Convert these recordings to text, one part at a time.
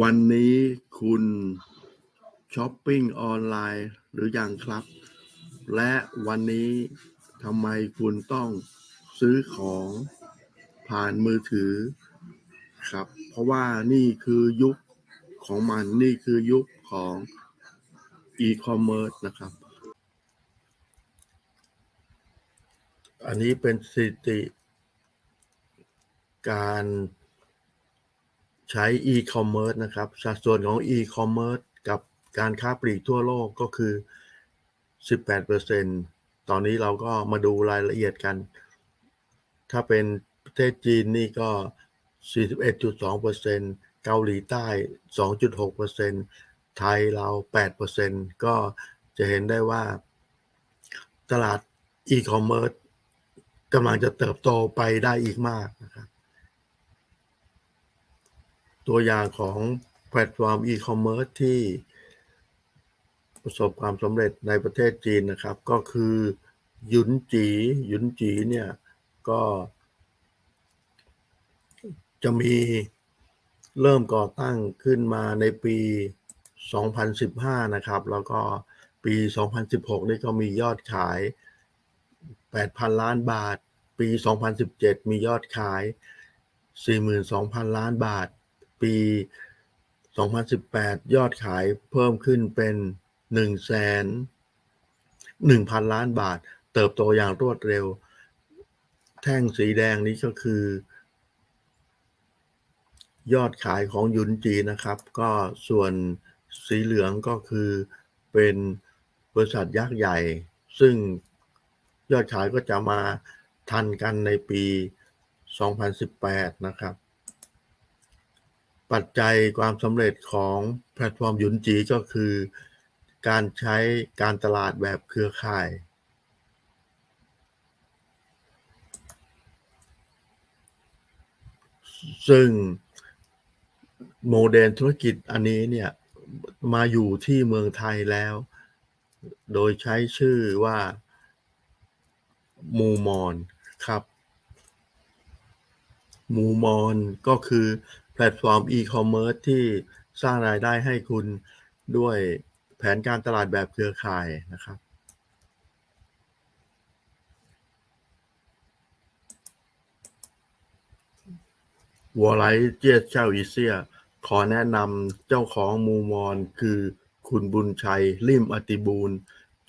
วันนี้คุณช้อปปิ้งออนไลน์หรือยังครับ และวันนี้ทำไมคุณต้องซื้อของผ่านมือถือครับ เพราะว่านี่คือยุคของมันนี่คือยุคของอีคอมเมิร์ซนะครับ อันนี้เป็นสถิติการ ใช้ e-commerce นะครับ สัดส่วนของ e-commerce กับการค้าปลีกทั่วโลกก็คือ 18%ตอนนี้เราก็มาดูรายละเอียดกัน ถ้าเป็นประเทศจีนนี่ก็ 41.2%เกาหลีใต้ 2.6%ไทยเรา 8%ก็จะเห็นได้ว่าตลาด e-commerce กำลังจะเติบโตไปได้อีกมากนะครับ ตัวอย่างของแพลตฟอร์ม e-commerce ที่ประสบความสำเร็จในประเทศจีนนะครับ ก็คือหยุนจีหยุนจีเนี่ยก็จะมีเริ่มก่อตั้งขึ้นมาในปี 2015 นะครับ แล้วก็ปี 2016 นี่ก็มียอดขาย 8,000 ล้านบาท ปี 2017 มียอดขาย 42,000 ล้านบาท ปี 2018 ยอดขายเพิ่มขึ้นเป็น1แสน1,000 ล้านบาท เติบโตอย่างรวดเร็ว แท่งสีแดงนี้ก็คือ ยอดขายของยุนจีนะครับ ก็ส่วนสีเหลืองก็คือเป็นบริษัทยักษ์ใหญ่ ซึ่งยอดขายก็จะมาทันกันในปี 2018 นะครับ ปัจจัยความสำเร็จของแพลตฟอร์มยุนจีก็คือ การใช้การตลาดแบบเครือข่าย ซึ่งโมเดลธุรกิจอันนี้เนี่ย มาอยู่ที่เมืองไทยแล้ว โดยใช้ชื่อว่ามูมอนครับมูมอนก็คือ ลตฟอร์มอีคอมเมิร์ซที่สร้างรายได้ให้คุณด้วยแผนการตลาดแบบเครือข่ายนะครับวัวไลเจียเจ้าอีเซีย ขอแนะนำเจ้าของมูมอนคือคุณบุญชัยลิมอติบูล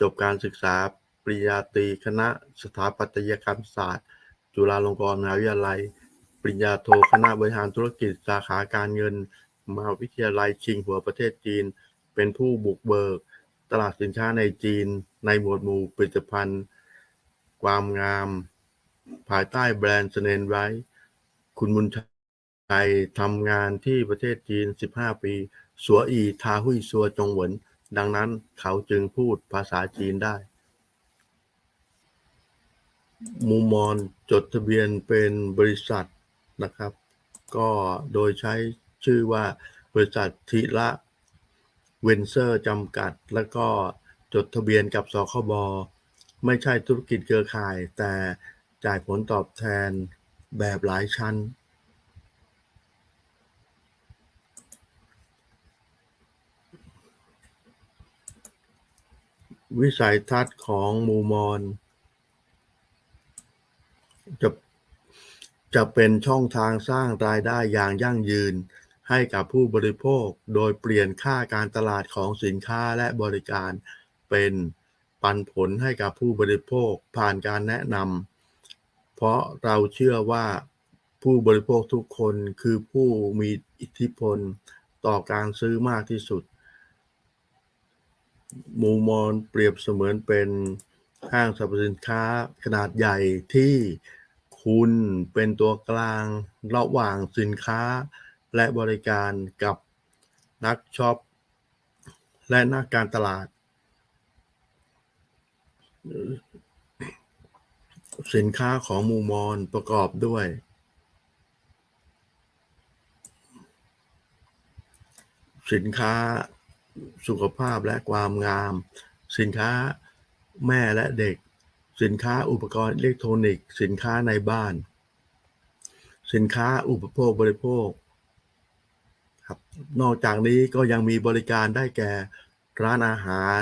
จบการศึกษาปริญญาตรีคณะสถาปัตยกรรมศาสตร์ จุฬาลงกรณ์มหาวิทยาลัย ปริญญาโทคณะบริหารธุรกิจสาขาการเงิน มหาวิทยาลัยชิงหัวประเทศจีน เป็นผู้บุกเบิก ตลาดสินค้าในจีน ในหมวดหมู่ผลิตภัณฑ์ ความงาม ภายใต้แบรนด์เซนนไว้ คุณบุญชัยทำงานที่ประเทศจีน 15 ปี สัวอีทาหุยซัวจงเหวินดังนั้นเขาจึงพูดภาษาจีนได้มูมอนจดทะเบียนเป็นบริษัท นะครับ ก็โดยใช้ชื่อว่าบริษัททิละเวนเซอร์จำกัด แล้วก็จดทะเบียนกับสคบไม่ใช่ธุรกิจเครือข่าย แต่จ่ายผลตอบแทนแบบหลายชั้น วิสัยทัศน์ของมูมอนจะ จะเป็นช่องทางสร้างรายได้อย่างยั่งยืน ให้กับผู้บริโภคโดยเปลี่ยนค่าการตลาดของสินค้าและบริการ เป็นปันผลให้กับผู้บริโภคผ่านการแนะนำเพราะเราเชื่อว่าผู้บริโภคทุกคนคือผู้มีอิทธิพลต่อการซื้อมากที่สุด มูมอนเปรียบเสมือนเป็นห้างสรรพสินค้าขนาดใหญ่ที่ คุณเป็นตัวกลางระหว่างสินค้าและบริการกับนักช็อปและนักการตลาด สินค้าของมูมอนประกอบด้วย สินค้าสุขภาพและความงาม สินค้าแม่และเด็ก สินค้าอุปกรณ์อิเล็กทรอนิกส์ สินค้าในบ้าน สินค้าอุปโภคบริโภคครับนอกจากนี้ก็ยังมีบริการได้แก่ร้านอาหาร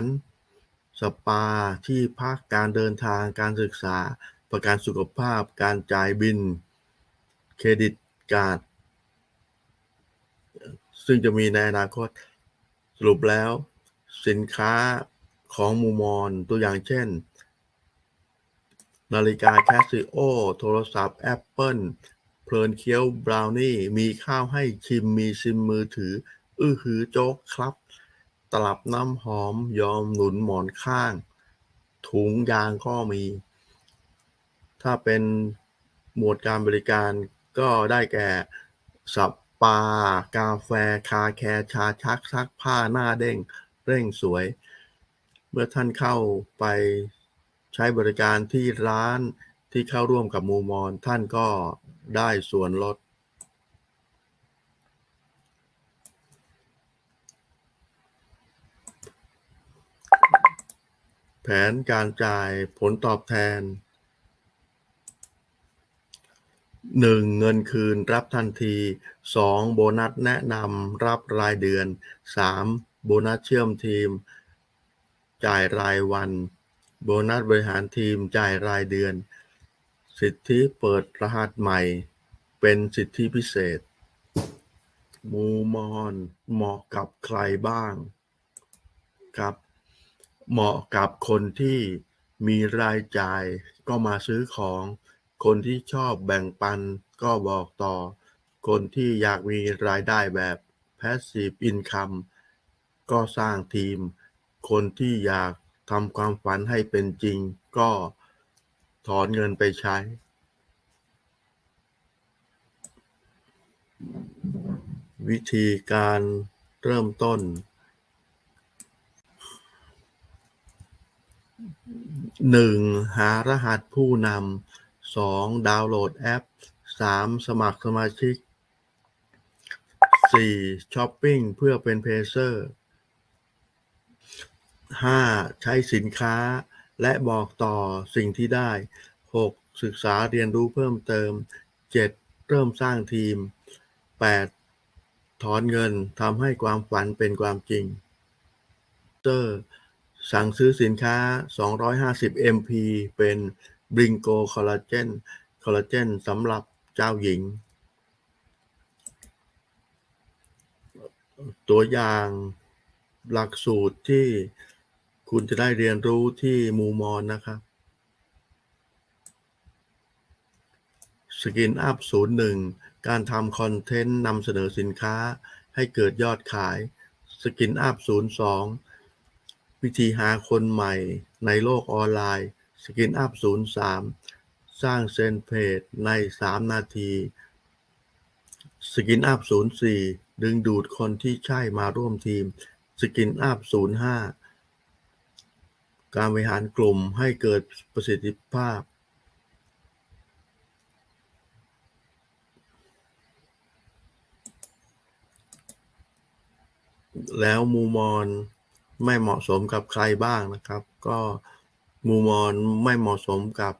สปาที่พักการเดินทางการศึกษา ประกันสุขภาพ การจ่ายบิลเครดิตการ์ดซึ่งจะมีในอนาคตสรุปแล้ว สินค้าของมูมอนตัวอย่างเช่น นาฬิกา Casio โทรศัพท์ Apple เพลินเคี้ยวบราวนี่ มีข้าวให้ชิม มีซิมมือถือ อื้อหือโจ๊กครับ ตลับน้ำหอมยอมหนุนหมอนข้าง ถุงยางก็มี ถ้าเป็นหมวดการบริการก็ได้แก่สปา กาแฟ คาแคร์ชาชักซักผ้าหน้าเด้ง เร่งสวย เมื่อท่านเข้าไป ใช้บริการที่ร้านที่เข้าร่วมกับมูมอนท่านก็ได้ส่วนลด แผนการจ่ายผลตอบแทน 1. เงินคืนรับทันที 2. โบนัสแนะนำรับรายเดือน 3. โบนัสเชื่อมทีม จ่ายรายวัน โบนัสบริหารทีมจ่ายรายเดือน สิทธิเปิดรหัสใหม่ เป็นสิทธิพิเศษ มูมอนเหมาะกับใครบ้างครับ เหมาะกับคนที่มีรายจ่ายก็มาซื้อของ คนที่ชอบแบ่งปันก็บอกต่อ คนที่อยากมีรายได้แบบ Passive Income ก็สร้างทีม คนที่อยาก ทำความฝันให้เป็นจริง ก็ถอนเงินไปใช้ วิธีการเริ่มต้น 1. หารหัสผู้นำ 2. ดาวน์โหลดแอป 3. สมัครสมาชิก 4. ช้อปปิ้งเพื่อเป็นเพเซอร์ 5. ใช้สินค้า และบอกต่อสิ่งที่ได้ 6. ศึกษาเรียนรู้เพิ่มเติม 7. เริ่มสร้างทีม 8. ถอนเงินทำให้ความฝันเป็นความจริงเตอร์สั่งซื้อสินค้า 250 mp เป็น Bringo Collagen คอลลาเจนสำหรับเจ้าหญิง ตัวอย่างหลักสูตรที่ คุณจะได้เรียนรู้ที่มูมอนนะครับสกินอัพ01การทำคอนเทนต์นำเสนอสินค้าให้เกิดยอดขายสกินอัพ02วิธีหาคนใหม่ในโลกออนไลน์สกินอัพ03สามสร้างเซนเพจใน3นาทีสกินอัพ04ดึงดูดคนที่ใช่มาร่วมทีมสกินอัพ05 การบริหารกลุ่มให้เกิดประสิทธิภาพแล้วมูมอนไม่เหมาะสมกับใครบ้างนะครับ ก็มูมอนไม่เหมาะสมกับ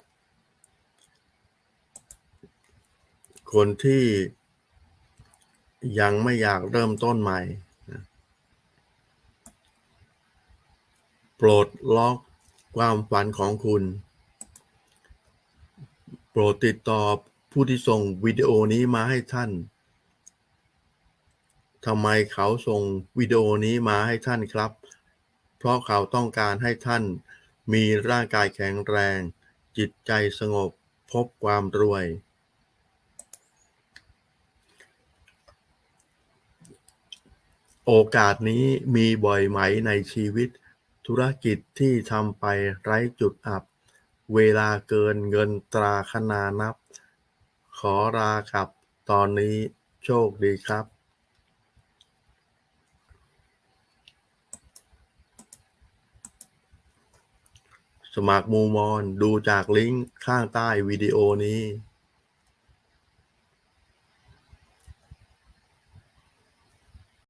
คนที่ยังไม่อยากเริ่มต้นใหม่นะโปรดล็อกความฝันของคุณ โปรดติดต่อผู้ที่ส่งวิดีโอนี้มาให้ท่านทำไมเขาส่งวิดีโอนี้มาให้ท่านครับ เพราะเขาต้องการให้ท่านมีร่างกายแข็งแรง จิตใจสงบพบความรวย โอกาสนี้มีบ่อยไหมในชีวิต ธุรกิจที่ทำไปไร้จุดอับ เวลาเกินเงินตราคนานับ ขอลาครับตอนนี้โชคดีครับสมัครมูมอนดูจากลิงก์ข้างใต้วิดีโอนี้